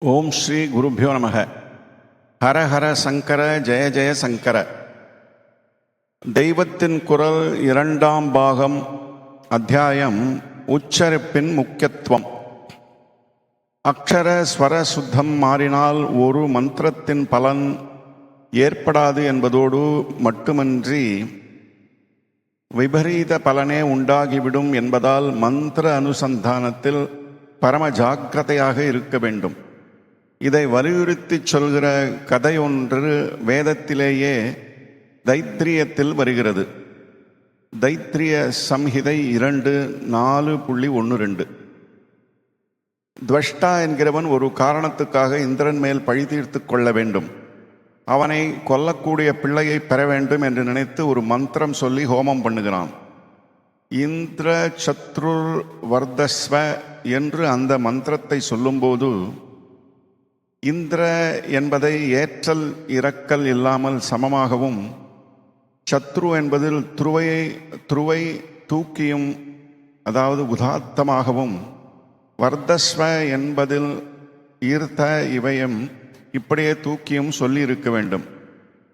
ஓம் ஸ்ரீ குருபியோ நமக. ஹர ஹர சங்கர ஜெய ஜெய சங்கர. தெய்வத்தின் குரல் இரண்டாம் பாகம் அத்தியாயம் உச்சரிப்பின் முக்கியத்துவம். அக்ஷர ஸ்வர சுத்தம் மாறினால் ஒரு மந்திரத்தின் பலன் ஏற்படாது என்பதோடு மட்டுமன்றி விபரீத பலனே உண்டாகிவிடும் என்பதால் மந்திர அனுசந்தானத்தில் பரம ஜாக்கிரதையாக இருக்க வேண்டும். இதை வலியுறுத்திச் சொல்கிற கதை ஒன்று வேதத்திலேயே தைத்திரியத்தில் வருகிறது. தைத்திரிய சம்ஹிதை இரண்டு நாலு புள்ளி ஒன்று ரெண்டு. துவஷ்டா என்கிறவன் ஒரு காரணத்துக்காக இந்திரன் மேல் பழி தீர்த்து கொள்ள வேண்டும். அவனை கொல்லக்கூடிய பிள்ளையை பெற வேண்டும் என்று நினைத்து ஒரு மந்திரம் சொல்லி ஹோமம் பண்ணுகிறான். இந்திர சத்ருர் வர்தஸ்வ என்று அந்த மந்திரத்தை சொல்லும்போது இந்திர என்பதை ஏற்றல் இறக்கல் இல்லாமல் சமமாகவும் சத்ரு என்பதில் துருவையை துருவை தூக்கியும் அதாவது உதாத்தமாகவும் வர்தஸ்வ என்பதில் ஈர்த்த இவையும் இப்படியே தூக்கியும் சொல்லி இருக்க வேண்டும்.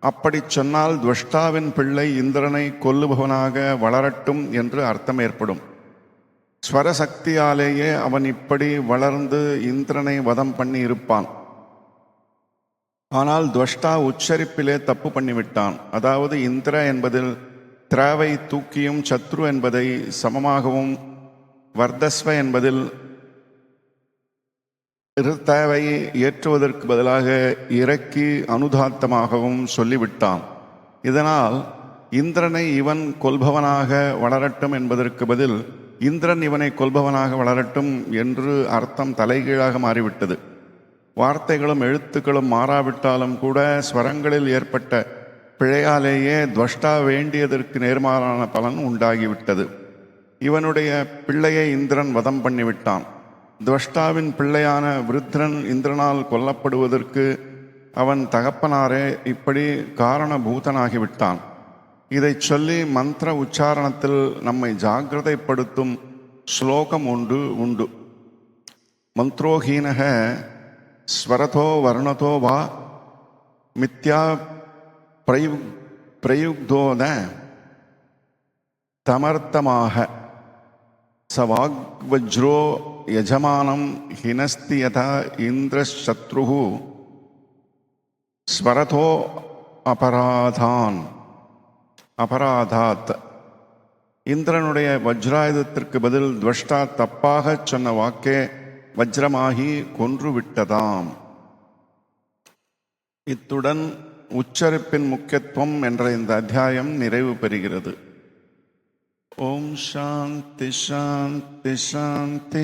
அப்படி சொன்னால் துவஷ்டாவின் பிள்ளை இந்திரனை கொல்லுபவனாக வளரட்டும் என்று அர்த்தம் ஏற்படும். ஸ்வரசக்தியாலேயே அவன் இப்படி வளர்ந்து இந்திரனை வதம் பண்ணி இருப்பான் ஆனால் துவஷ்டா உச்சரிப்பிலே தப்பு பண்ணிவிட்டான். அதாவது இந்திர என்பதில் திராவை தூக்கியும் சத்ரு என்பதை சமமாகவும் வர்தஸ்வ என்பதில் இருத்தாவை ஏற்றுவதற்கு பதிலாக இறக்கி அனுதாத்தமாகவும் சொல்லிவிட்டான். இதனால் இந்திரனை இவன் கொல்பவனாக வளரட்டும் என்பதற்கு பதில் இந்திரன் இவனை கொல்பவனாக வளரட்டும் என்று அர்த்தம் தலைகீழாக மாறிவிட்டது. வார்த்தைகளும் எழுத்துக்களும் மாறாவிட்டாலும் கூட ஸ்வரங்களில் ஏற்பட்ட பிழையாலேயே துவஷ்டா வேண்டியதற்கு நேர்மாறான பலன் உண்டாகிவிட்டது. இவனுடைய பிள்ளையை இந்திரன் வதம் பண்ணிவிட்டான். துவஷ்டாவின் பிள்ளையான விருத்ரன் இந்திரனால் கொல்லப்படுவதற்கு அவன் தகப்பனாரே இப்படி காரணபூதனாகிவிட்டான். இதைச் சொல்லி மந்திர உச்சாரணத்தில் நம்மை ஜாகிரதைப்படுத்தும் ஸ்லோகம் ஒன்று உண்டு. மந்த்ரோஹீனக ஸ்வரதோ வர்ணதோ வா மித்யா பிரயு பிரயுக்தோன தமர்த்தமாக. ச வாக்வஜ்ரோ யஜமானம் ஹினஸ்தி யதா இந்திரசத்ரு ஸ்வரதோ அபராதான். அபராதாத். இந்திரனுடைய வஜ்ராயுதத்திற்கு பதில் துவஷ்டா தப்பாக சொன்ன வாக்கே வஜ்ரமாகி கொன்றுவிட்டதாம். இத்துடன் உச்சரிப்பின் முக்கியத்துவம் என்ற இந்த அத்தியாயம் நிறைவு பெறுகிறது. ஓம் சாந்தி சாந்தி சாந்தி.